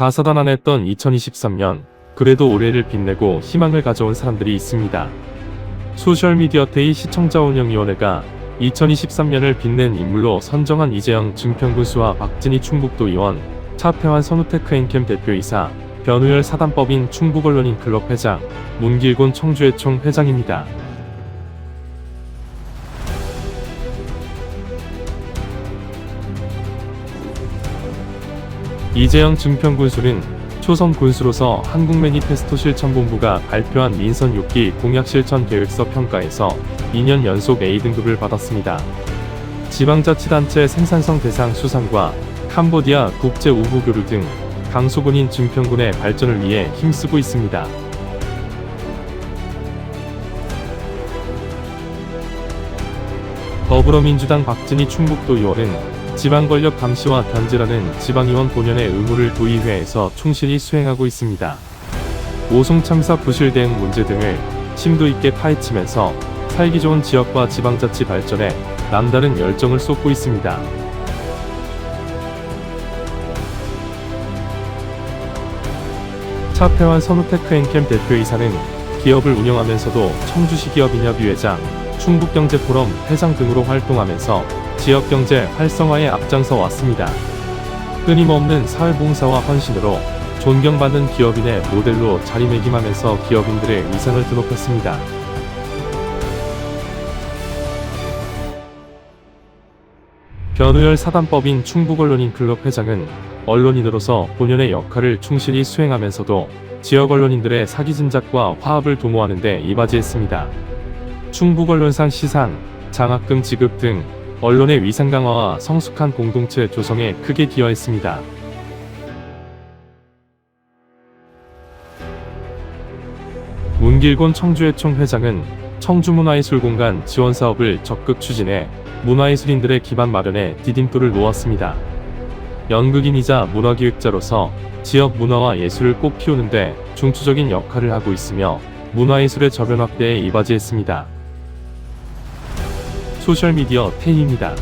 다사다난했던 2023년, 그래도 올해를 빛내고 희망을 가져온 사람들이 있습니다. 소셜미디어 데이 시청자운영위원회가 2023년을 빛낸 인물로 선정한 이재영 증평군수와 박진희 충북도 의원, 차태환 선우테크 엔캠 대표이사, 변우열 사단법인 충북언론인 클럽 회장, 문길곤 청주회총 회장입니다. 이재영 증평군수는 초선 군수로서 한국 매니페스토 실천본부가 발표한 민선 6기 공약 실천 계획서 평가에서 2년 연속 A등급을 받았습니다. 지방자치단체 생산성 대상 수상과 캄보디아 국제 우호 교류 등 강소군인 증평군의 발전을 위해 힘쓰고 있습니다. 더불어민주당 박진희 충북도 의원은 지방권력 감시와 단지라는 지방의원 본연의 의무를 도의회에서 충실히 수행하고 있습니다. 오송 참사 부실 대응 문제 등을 심도 있게 파헤치면서 살기 좋은 지역과 지방자치 발전에 남다른 열정을 쏟고 있습니다. 차태환 선우테크 엔캠 대표이사는 기업을 운영하면서도 청주시 기업인협의 회장, 충북경제포럼 회장 등으로 활동하면서 지역 경제 활성화에 앞장서 왔습니다. 끊임없는 사회봉사와 헌신으로 존경받는 기업인의 모델로 자리매김하면서 기업인들의 위상을 드높였습니다. 변우열 사단법인 충북언론인 클럽 회장은 언론인으로서 본연의 역할을 충실히 수행하면서도 지역 언론인들의 사기 진작과 화합을 도모하는 데 이바지했습니다. 충북언론상 시상, 장학금 지급 등 언론의 위상 강화와 성숙한 공동체 조성에 크게 기여했습니다. 문길곤 청주회총 회장은 청주문화예술공간 지원 사업을 적극 추진해 문화예술인들의 기반 마련에 디딤돌을 놓았습니다. 연극인이자 문화기획자로서 지역 문화와 예술을 꼭 키우는데 중추적인 역할을 하고 있으며 문화예술의 저변 확대에 이바지했습니다. 소셜미디어 태희입니다.